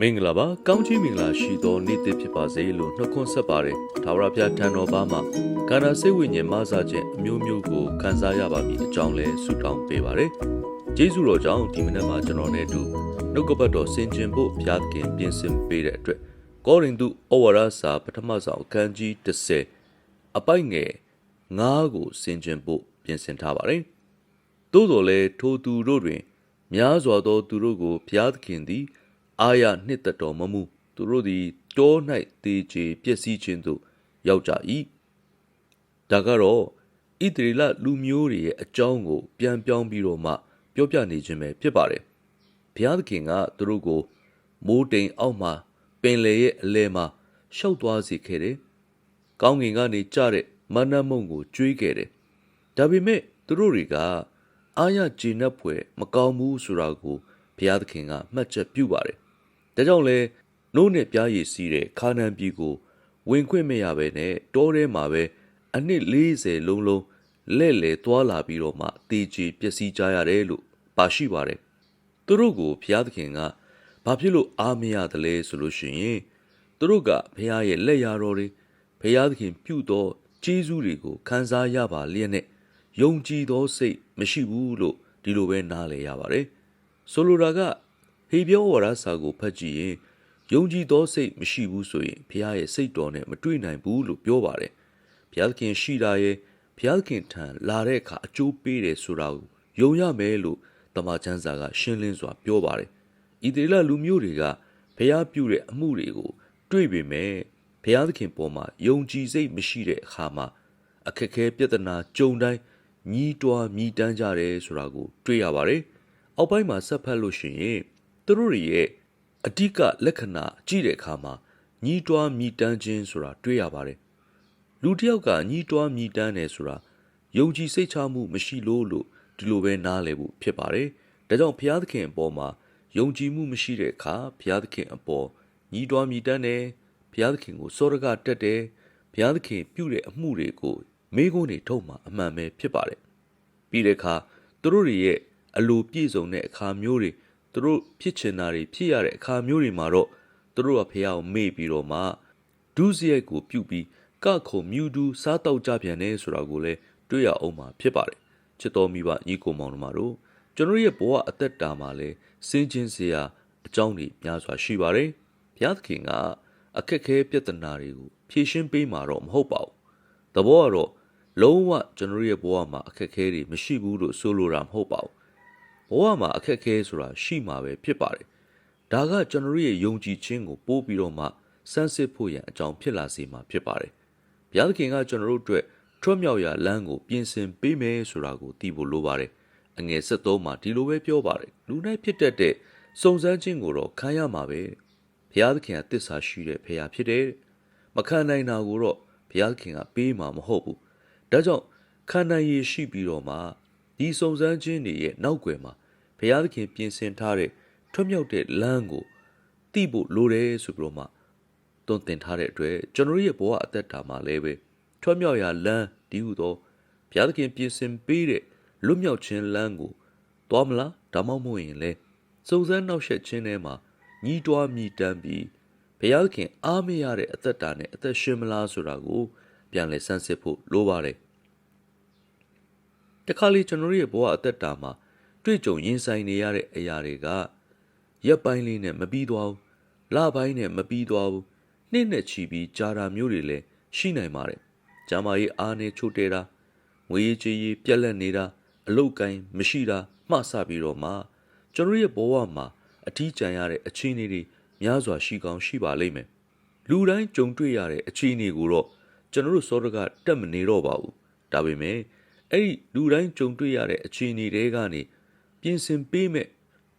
မင်္ဂလာပါကောင်းချီးမင်္ဂလာရှိသောနေ့တစ်ဖြစ်ပါစေလို့နှုတ်ခွန်းဆက်ပါတယ်ထာဝရဘုရားထံတော်ဘာမှာကာနာစိတ်ဝိညာဉ်မဆခြင်းအမျိုးမျိုးကိုခံစားရပါမည်အကြောင်းလဲဆုတောင်းပေးပါတယ်ကျေးဇူးတော်ကြောင့်ဒီမနေ့မှာကျွန်တော်နဲ့အတူနှုတ်ကပတ်တော်ဆင်ခြင်ဖို့ဘုရားသခင်ပြင်ဆင်ပေးတဲ့အတွက်ကောရိန္သုဩဝါဒစာပထမဆုံးအခန်းကြီး30အပိုက်ငယ်9ကိုဆင်ခြင်ဖို့ပြင်ဆင်ထားပါတယ်သို့တော်လည်းထိုသူတို့တွင် များစွာသောသူတို့ကိုဘုရားသခင်သည် အာရနှစ်သက်တော်မမူသူတို့သည်တော၌တေချေပျက်စီးခြင်းသို့ရောက်ကြ၏ဒါကတော့ဣသရေလလူမျိုးတွေရဲ့အကြောင်းကို ပြန်ပြောင်းပြီးတော့မှ ပြောပြနေခြင်းပဲဖြစ်ပါတယ်ဘုရားသခင်ကသူတို့ကို မိုးတိမ်အောက်မှာပင်လေရဲ့အလဲမှာရှောက်သွားစေခဲ့တယ်ကောင်းကင်ကနေကြတဲ့မနတ်မုံကိုကျွေးခဲ့တယ်ဒါပေမဲ့သူတို့တွေကအာရကျေနပ်ဖွယ်မကောင်းဘူးဆိုတာကိုဘုရားသခင်ကမှတ်ချက်ပြုပါတယ်။ ဒါကြောင့်လဲနို့နဲ့ပြားရည်စီးတဲ့ခါနန်ပြည်ကို ဝင်ခွင့်မရဘဲနဲ့တောထဲမှာပဲအနှစ်40လုံးလုံးလဲ့လေသွားလာပြီးတော့မှတေချီပျက်စီးကြရတယ်လို့ပါရှိပါတယ်။သူတို့ကိုဘုရားသခင်ကဘာဖြစ်လို့အားမရသလဲဆိုလို့ရှိရင်သူတို့ကဘုရားရဲ့လက်ရာတော်တွေဘုရားသခင်ပြုသောကျေးဇူးတွေကိုခံစားရပါလျက်နဲ့ယုံကြည်သောစိတ်မရှိဘူးလို့ဒီလိုပဲနားလည်ရပါတယ်။ဆိုလိုတာက ဟေပြောဝါဒစာကိုဖတ်ကြည့်ရင်ယုံကြည်သောစိတ်မရှိဘူးဆိုရင်ဘုရားရဲ့စိတ်တော်နဲ့မတွေ့နိုင်ဘူးလို့ပြောပါတယ်။ဘုရားသခင်ရှိတာရဲ့ဘုရားသခင်ထံလာတဲ့အခါအကျိုးပေးတယ်ဆိုတာကိုယုံရမယ်လို့တမန်ကျမ်းစာကရှင်းလင်းစွာပြောပါတယ်။ဤဒေလလူမျိုးတွေကဘုရားပြုတဲ့အမှုတွေကိုတွေ့ပေမဲ့ဘုရားသခင်ပေါ်မှာယုံကြည်စိတ်မရှိတဲ့အခါမှာအခက်အခဲပြဿနာကြုံတိုင်းညီးတွားမြည်တမ်းကြတယ်ဆိုတာကို တွေ့ရပါတယ်။အောက်ပိုင်းမှာဆက်ဖတ်လို့ရှိရင် သူတို့တွေရဲ့အဓိကလက္ခဏာကြည့်တဲ့အခါမှာညီးတွားမြည်တမ်းခြင်းဆိုတာတွေ့ရပါတယ်။လူတစ်ယောက်ကညီးတွားမြည်တမ်းတယ်ဆိုတာယုံကြည်စိတ်ချမှုမရှိလို့လို့ဒီလိုပဲနားလည်ဖို့ဖြစ်ပါတယ်။ဒါကြောင့်ဘုရားသခင်အပေါ်မှာယုံကြည်မှုမရှိတဲ့အခါဘုရားသခင်အပေါ်ညီးတွားမြည်တမ်းတယ်ဘုရားသခင်ကိုစောရကတက်တယ်ဘုရားသခင်ပြုတဲ့အမှုတွေကိုမိကုန်းတွေထုတ်မှအမှန်ပဲဖြစ်ပါတယ်ပြီးတဲ့အခါသူတို့တွေရဲ့အလိုပြည့်စုံတဲ့အခါမျိုးတွေ သူတို့ဖြစ်ချင်တာတွေဖြစ်ရတဲ့အခါမျိုးတွေမှာတော့သူတို့ကဖះကိုမေ့ပြီးတော့မှဒုစရိုက်ကိုပြုတ်ပြီးကခုံမြူတူစားတော့ကြပြန်တယ်ဆိုတာကိုလည်းတွေ့ရအောင်မှာဖြစ်ပါတယ်ချစ်တော်မိဘညီကိုမောင်တို့တို့ကျွန်တော်ရဲ့ဘဝအသက်တာမှာလည်းစင်ချင်းစရာအကြောင်းတွေများစွာရှိပါတယ်ဘုရားသခင်ကအခက်ခဲပြဿနာတွေကိုဖြေရှင်းပေးမှာတော့မဟုတ်ပါဘူးတဘောကတော့လုံးဝကျွန်တော်ရဲ့ဘဝမှာအခက်ခဲတွေမရှိဘူးလို့ဆိုလိုတာမဟုတ်ပါဘူး ဘဝမှာအခက်ခဲဆိုတာရှိမှာပဲဖြစ်ပါတယ်ဒါကကျွန်တော်ရဲ့ယုံကြည်ခြင်းကိုပို့ပြီးတော့မှစမ်းစစ်ဖို့ရန်အကြောင်းဖြစ်လာစေမှာဖြစ်ပါတယ်ဘုရားသခင်ကကျွန်တော်တို့အတွက်ထွတ်မြောက်ရာလမ်းကိုပြင်ဆင်ပေးမယ်ဆိုတာကိုသိဖို့လိုပါတယ်အငယ်73မှာဒီလိုပဲပြောပါတယ်လူတိုင်းဖြစ်တတ်တဲ့စုံစမ်းခြင်းကိုတော့ခံရမှာပဲဘုရားသခင်ကတစ္ဆာရှိတဲ့ဖခင်ဖြစ်တယ်မခံနိုင်တာကိုတော့ဘုရားသခင်ကပေးမှာမဟုတ်ဘူးဒါကြောင့်ခံနိုင်ရည်ရှိပြီးတော့မှ ဒီစုံစမ်းခြင်းတွေရဲ့နောက်ွယ်မှာဘုရားသခင်ပြင်ဆင်ထားတဲ့ထွတ်မြောက်တဲ့လမ်းကိုသိဖို့လိုတယ်ဆိုပြီးတော့မှတွန်းတင်ထားတဲ့အတွက်ကျွန်တော်ရဲ့ဘဝအသက်တာမှာလည်းပဲထွတ်မြောက်ရာလမ်းဒီဟုသောဘုရားသခင်ပြင်ဆင်ပေးတဲ့လွတ်မြောက်ခြင်းလမ်းကိုသွားမလားဒါမှမဟုတ်ရင်လေစုံစမ်းနောက်ဆက်ခြင်းထဲမှာညီးတွားမြည်တမ်းပြီးဘုရားသခင်အားမရတဲ့အသက်တာနဲ့အသက်ရှင်မလားဆိုတာကို ပြန်လည်ဆန်းစစ်ဖို့လိုပါတယ် တခါလေကျွန်တော်ရဲ့ဘဝအသက်တာမှာတွေ့ကြုံရင်ဆိုင်နေရတဲ့အရာတွေကရက်ပိုင်းလေးနဲ့မပြီးသွားဘူးလပိုင်းနဲ့မပြီးသွားဘူးနှစ်နဲ့ချီပြီးကြာတာမျိုးတွေလည်းရှိနိုင်ပါတယ်။ကျမကြီးအားနေချို့တဲတာငွေကြေးကြီးပြက်လက်နေတာအလုတ်ကိုင်းမရှိတာမှဆပြီးတော့မှကျွန်တော်ရဲ့ဘဝမှာအထီးကျန်ရတဲ့အခြေအနေတွေများစွာရှိကောင်းရှိပါလိမ့်မယ်။လူတိုင်းကြုံတွေ့ရတဲ့အခြေအနေကိုတော့ကျွန်တော်တို့စောတကတက်မနေတော့ပါဘူး။ဒါပေမဲ့ အဲ့ဒီလူတိုင်းကြုံတွေ့ရတဲ့အခြေအနေတွေကနေပြင်ဆင်ပေးမဲ့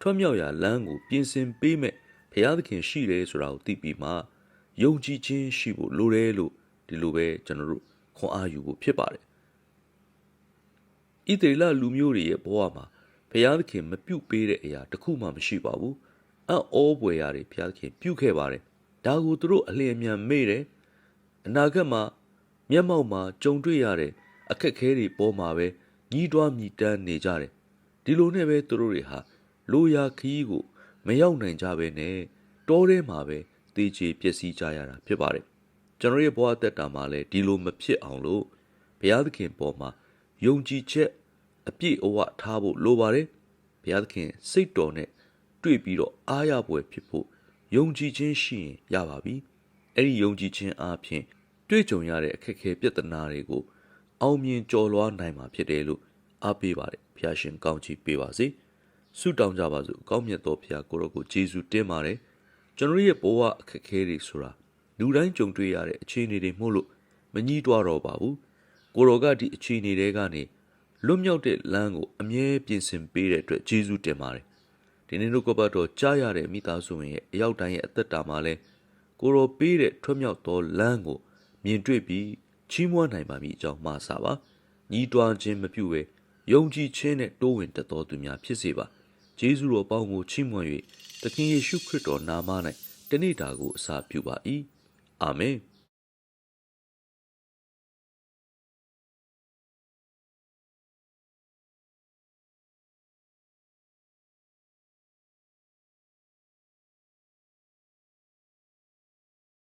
ထွတ်မြောက်ရာလမ်းကိုပြင်ဆင်ပေးမဲ့ဘုရားသခင်ရှိတယ်ဆိုတာကိုသိပြီးမှယုံကြည်ခြင်းရှိဖို့လိုတယ်လို့ဒီလိုပဲကျွန်တော်တို့ခွန်အားယူဖို့ဖြစ်ပါတယ်။ဣသရေလလူမျိုးတွေရဲ့ဘဝမှာဘုရားသခင်မပြုတ်ပေးတဲ့အရာတစ်ခုမှမရှိပါဘူး။အံ့ဩပွေရာတွေဘုရားသခင်ပြုတ်ခဲ့ပါတယ်။ဒါကိုသူတို့အလျင်အမြန်မေ့တယ်။အနာဂတ်မှာမျက်မှောက်မှာကြုံတွေ့ရတဲ့ အခက်ခဲတွေပေါ်မှာပဲညီးတွားမြည်တမ်းနေကြတယ်။ဒီလိုနဲ့ပဲသူတို့တွေဟာလိုရာခီးကိုမရောက်နိုင်ကြပဲနဲ့တောထဲမှာပဲတေချေပျက်စီးကြရတာဖြစ်ပါတယ်ကျွန်တော်ရဲ့ဘဝအသက်တာမှာလည်းဒီလိုမဖြစ်အောင်လို့ဘုရားသခင်ပေါ်မှာယုံကြည်ချက်အပြည့်အဝထားဖို့လိုပါတယ်ဘုရားသခင်စိတ်တော်နဲ့တွေ့ပြီးတော့အားရပွဲဖြစ်ဖို့ယုံကြည်ခြင်းရှိရင်ရပါပြီအဲ့ဒီယုံကြည်ခြင်းအားဖြင့်တွေ့ကြုံရတဲ့အခက်အခဲပြဿနာတွေကို အောင်မြင်ကျော်လွှားနိုင်မှာဖြစ်တယ်လို့အားပေးပါတယ်ဘုရားရှင်ကောင်းချီးပေးပါစေဆုတောင်းကြပါစို့ကောင်းမြတ်သောဘုရားကိုရောကိုယေရှုတင်ပါတယ်ကျွန်တော်ရဲ့ဘဝအခက်အခဲတွေဆိုတာလူတိုင်းကြုံတွေ့ရတဲ့အခြေအနေတွေမို့လို့မငြီးတွားတော့ပါဘူးကိုရောကဒီအခြေအနေတွေကနေလွတ်မြောက်တဲ့လမ်းကိုအမြဲပြင်ဆင်ပေးတဲ့အတွက်ယေရှုတင်ပါတယ်ဒီနေ့တို့ကပတ်တော်ကြားရတဲ့မိသားစုဝင်ရဲ့အရောက်တိုင်းရဲ့အသက်တာမှာလဲကိုရောပေးတဲ့ထွတ်မြောက်သောလမ်းကိုမြင်တွေ့ပြီး ချီးမွမ်းနိုင်ပါမည်အကြောင်းမှားစာပါညီးတွားခြင်းမပြုဘဲယုံကြည်ခြင်းနဲ့တိုးဝင်တတ်တော်သူများဖြစ်စေပါယေရှုတော်ပေါင်းကိုချီးမွမ်း၍သခင်ယေရှုခရစ်တော်နာမ၌တနေ့တာကိုအစာပြုပါ၏အာမင်